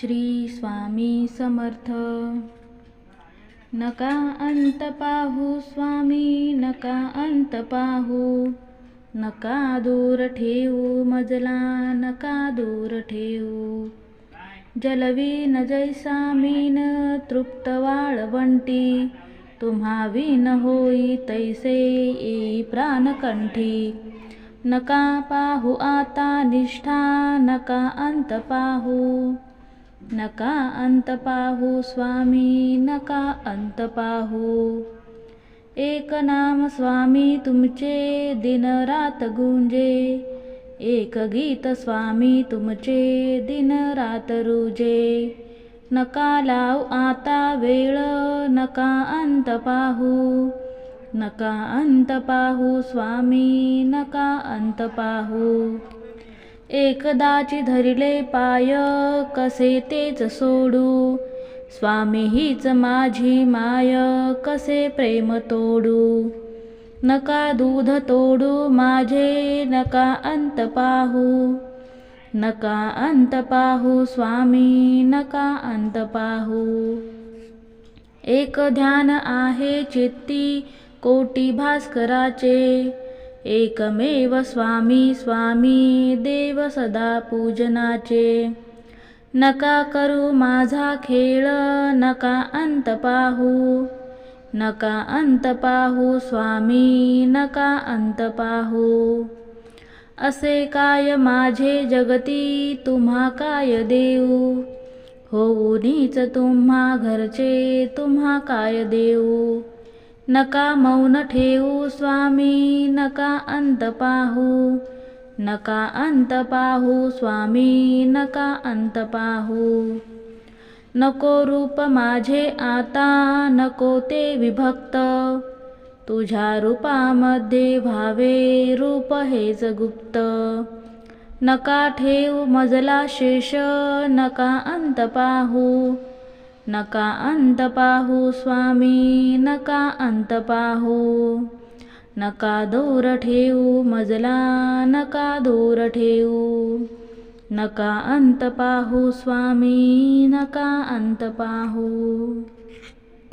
श्री स्वामी समर्थ. नका अंत पाहू स्वामी नका अंत पाहू. नका दूर ठेवू मजला नका दूर ठेवू. जलवीन जैसा मीन तृप्त वाळवंटी तुम्हा विन होई तैसे येई प्राणकंठी नका पाहू आता निष्ठा नका अंत पाहू. नका अंत पाहू स्वामी नका अंत पाहू. एक नाम स्वामी तुमचे दिन रात गुंजे. एक गीत स्वामी तुमचे दिन रात रुजे. नका लाव आता वेळ नका अंत पाहू. नका अंत पाहू स्वामी नका अंत पाहू. एकदाची धरिले पाय कसे तेच सोडू? स्वामी हीच माझी माय कसे प्रेम तोडू? नका दूध तोडू माझे नका अंत पाहू. नका अंत पाहू स्वामी नका अंत पाहू. एक ध्यान आहे चित्ती कोटी भास्कराचे. एकमेव स्वामी स्वामी देव सदा पूजनाचे. नका करू माझा खेळ नका अंत पाहू. नका अंत पाहू स्वामी नका अंत पाहू. असे काय माझे जगती तुम्हा काय देऊ? होऊनीच तुम्हा घरचे तुम्हा काय देऊ? नका मौन ठेवू स्वामी नका अंत पाहू. नका अंत पाहू स्वामी नका अंत पाहू. नको रूप माझे आता नको ते विभक्त. तुझ्या रूपामध्ये भावे रूप हेच गुप्त. नका ठेव मजला शेष नका अंत पाहू. नका अंत पाहू स्वामी नका अंत पाहू. नका दूर ठेवू मजला नका दूर ठेवू. नका अंत पाहू स्वामी नका अंत पाहू.